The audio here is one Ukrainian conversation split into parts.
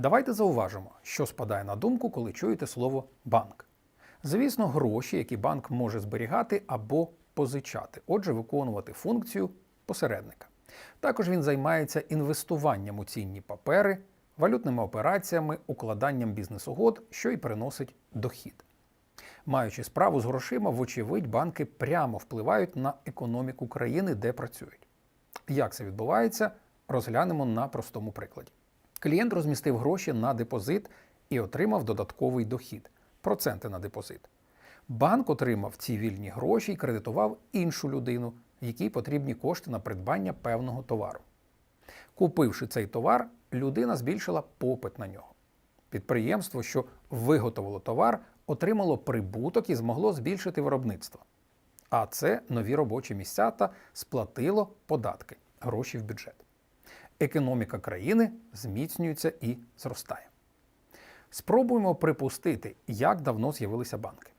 Давайте зауважимо, що спадає на думку, коли чуєте слово банк. Звісно, гроші, які банк може зберігати або позичати, отже, виконувати функцію посередника. Також він займається інвестуванням у цінні папери, валютними операціями, укладанням бізнес-угод, що й приносить дохід. Маючи справу з грошима, вочевидь, банки прямо впливають на економіку країни, де працюють. Як це відбувається, розглянемо на простому прикладі. Клієнт розмістив гроші на депозит і отримав додатковий дохід проценти на депозит. Банк отримав ці вільні гроші і кредитував іншу людину, якій потрібні кошти на придбання певного товару. Купивши цей товар, людина збільшила попит на нього. Підприємство, що виготовило товар, отримало прибуток і змогло збільшити виробництво. А це нові робочі місця та сплатило податки, гроші в бюджет. Економіка країни зміцнюється і зростає. Спробуємо припустити, як давно з'явилися банки.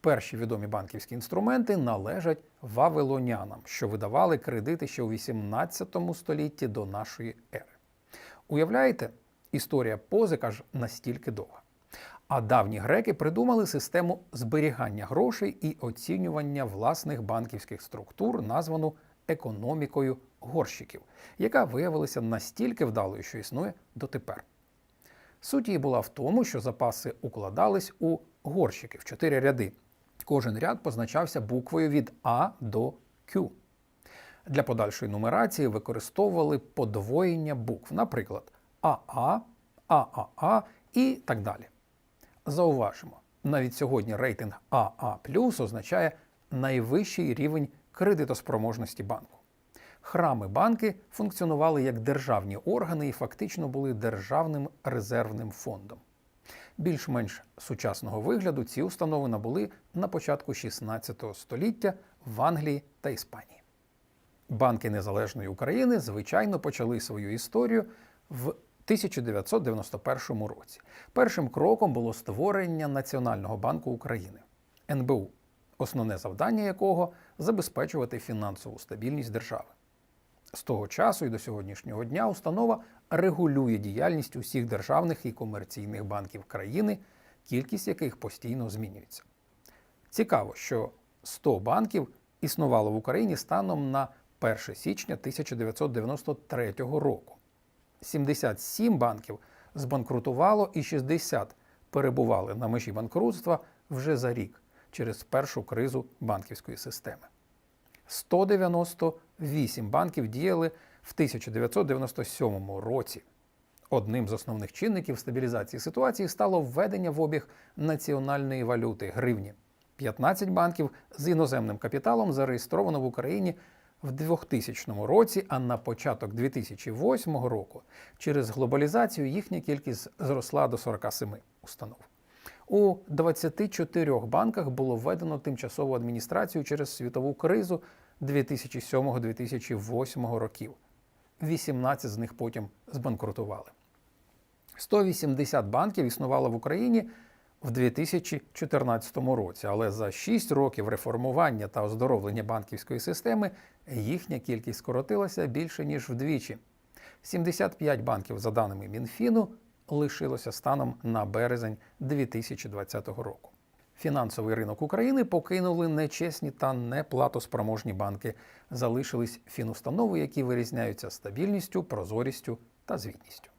Перші відомі банківські інструменти належать вавилонянам, що видавали кредити ще у 18 столітті до нашої ери. Уявляєте, історія позик аж настільки довга. А давні греки придумали систему зберігання грошей і оцінювання власних банківських структур, названу економікою горщиків, яка виявилася настільки вдалою, що існує дотепер. Суть її була в тому, що запаси укладались у горщики в чотири ряди. Кожен ряд позначався буквою від А до Q. Для подальшої нумерації використовували подвоєння букв, наприклад, АА, ААА і так далі. Зауважимо, навіть сьогодні рейтинг АА означає найвищий рівень кредитоспроможності банку. Храми банки функціонували як державні органи і фактично були державним резервним фондом. Більш-менш сучасного вигляду ці установи набули на початку 16 століття в Англії та Іспанії. Банки Незалежної України, звичайно, почали свою історію в 1991 році. Першим кроком було створення Національного банку України НБУ, основне завдання якого забезпечувати фінансову стабільність держави. З того часу і до сьогоднішнього дня установа регулює діяльність усіх державних і комерційних банків країни, кількість яких постійно змінюється. Цікаво, що 100 банків існувало в Україні станом на 1 січня 1993 року. 77 банків збанкрутувало і 60 перебували на межі банкрутства вже за рік через першу кризу банківської системи. 198 банків діяли в 1997 році. Одним з основних чинників стабілізації ситуації стало введення в обіг національної валюти гривні. 15 банків з іноземним капіталом зареєстровано в Україні в 2000 році, а на початок 2008 року через глобалізацію їхня кількість зросла до 47 установ. У 24 банках було введено тимчасову адміністрацію через світову кризу 2007-2008 років. 18 з них потім збанкрутували. 180 банків існувало в Україні в 2014 році, але за 6 років реформування та оздоровлення банківської системи їхня кількість скоротилася більше ніж вдвічі. 75 банків, за даними Мінфіну, лишилося станом на березень 2020 року. Фінансовий ринок України покинули нечесні та неплатоспроможні банки. Залишились фінустанови, які вирізняються стабільністю, прозорістю та звітністю.